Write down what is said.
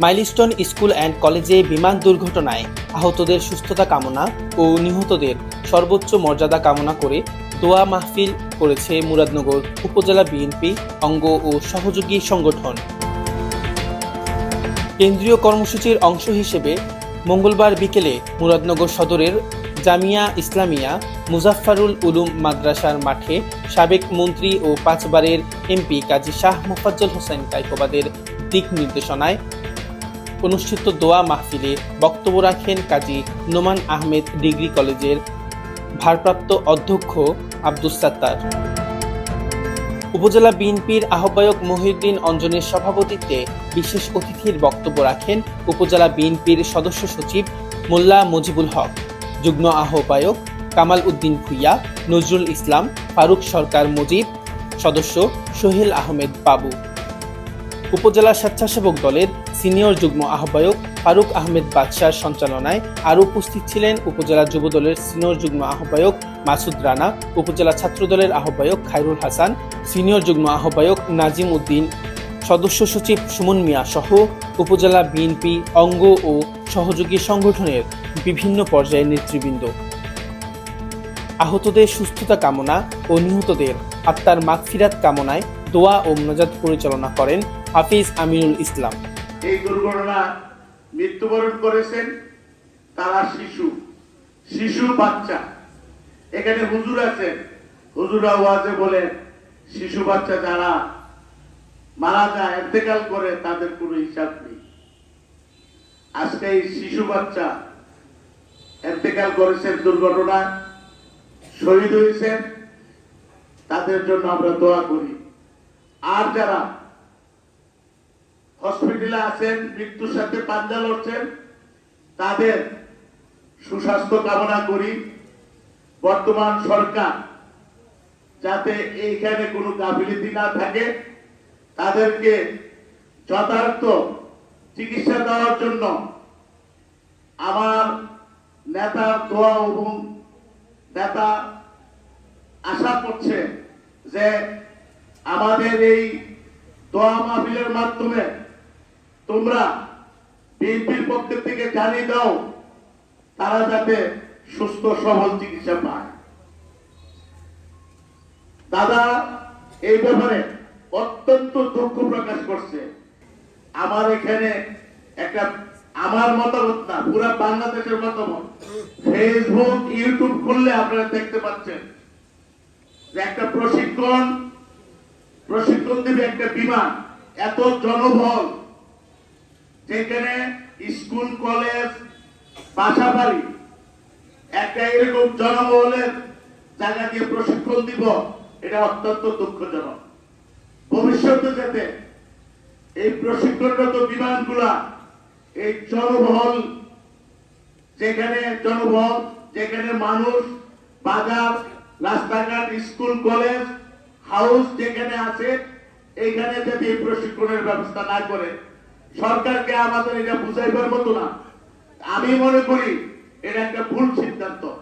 Milestone school and কলেজে বিমান দুর্ঘটনায় আহতদের সুস্থতা কামনা ও নিহতদের সর্বোচ্চ মর্যাদা কামনা করে দোয়া মাহফিল করেছে মুরাদনগর উপজেলা বিএনপি অঙ্গ ও সহযোগী সংগঠন। কেন্দ্রীয় কর্মসূচির অংশ হিসেবে মঙ্গলবার বিকেলে মুরাদনগর সদরের জামিয়া ইসলামিয়া মুজাফফারুল উলুম মাদ্রাসার মাঠে সাবেক মন্ত্রী ও পাঁচবারের এমপি কাজী শাহ মোফাজ্জল হোসেন কাইকোবাদের দিক নির্দেশনায় অনুষ্ঠিত দোয়া মাহফিলে বক্তব্য রাখেন কাজী নোমান আহমেদ ডিগ্রি কলেজের ভারপ্রাপ্ত অধ্যক্ষ আব্দুস সাত্তার। উপজেলা বিএনপির আহ্বায়ক মহিউদ্দিন অঞ্জনের সভাপতিত্বে বিশেষ অতিথির বক্তব্য রাখেন উপজেলা বিএনপির সদস্য সচিব মোল্লা মুজিবুল হক, যুগ্ম আহ্বায়ক কামাল উদ্দিন ভুইয়া, নজরুল ইসলাম, ফারুক সরকার মুজিব, সদস্য সোহেল আহমেদ বাবু। উপজেলা স্বেচ্ছাসেবক দলের সিনিয়র যুগ্ম আহ্বায়ক ফারুক আহমেদ বাদশার সঞ্চালনায় আরও উপস্থিত ছিলেন উপজেলা যুব দলের সিনিয়র যুগ্ম আহ্বায়ক মাসুদ রানা, উপজেলা ছাত্র দলের আহ্বায়ক খায়রুল হাসান, সিনিয়র যুগ্ম আহ্বায়ক নাজিম উদ্দিন, সদস্য সচিব সুমন মিয়া সহ উপজেলা বিএনপি, অঙ্গ ও সহযোগী সংগঠনের বিভিন্ন পর্যায়ের নেতৃবৃন্দ। আহতদের সুস্থতা কামনা ও নিহতদের আত্মার মাগফিরাত কামনায় দোয়া ও মোনাজাত পরিচালনা করেন হাফিজ আমিনুল ইসলাম। এই দুর্ঘটনা মৃত্যুবরণ করেছেন তারা শিশু শিশু বাচ্চা। এখানে হুজুর আছেন। হুজুরা ওয়াজে বলেন শিশু বাচ্চা যারা মারা যায় এতেকাল করে, তাদের কোনো হিসাব নেই। আজকে এই শিশু বাচ্চা এতেকাল করেছেন দুর্ঘটনায়, শহীদ হয়েছেন। তাদের জন্য আমরা দোয়া করি। আর যারা হসপিটালে আছেন, মৃত্যুর সাথে পাঞ্জা লড়ছেন। তাদের সুস্বাস্থ্য কামনা করি। বর্তমান সরকার যাতে এইখানে কোনো গাফিলিতি না থাকে, তাদেরকে যথার্থ চিকিৎসা দেওয়ার জন্য আমার নেতা দোয়া এবং নেতা আশা করছে যে আমাদের এই দোয়া মাহফিলের মাধ্যমে তোমরা বিএনপির পক্ষ থেকে জানিয়ে দাও তারা যাতে সুস্থ, সবল চিকিৎসা পায়। দাদা, এই ব্যাপারে অত্যন্ত দুঃখ প্রকাশ করছে। আমার এখানে একটা, আমার মতামত না, পুরো বাংলাদেশের মতামত। ফেসবুক ইউটিউব খুললে আপনারা দেখতে পাচ্ছেন যে একটা প্রশিক্ষণ প্রশিক্ষণ দেবে একটা বিমান, এত জনবল। যেখানে স্কুল, কলেজ বাসা বাড়ি একটা এরকম জনবলের জায়গা দিয়ে প্রশিক্ষণ দিব, এটা অত্যন্ত দুঃখজনক। ভবিষ্যতে যাতে এই প্রশিক্ষণরত বিমানগুলা, এই জনবহল, যেখানে জনবল যেখানে মানুষ, বাজার, রাস্তাঘাট, স্কুল, কলেজ, হাউস যেখানে আছে, এইখানে যদি প্রশিক্ষণের ব্যবস্থা না করে সরকারকে আমাদের এটা বুঝাইবার মতো না। আমি মনে করি এটা একটা ভুল সিদ্ধান্ত।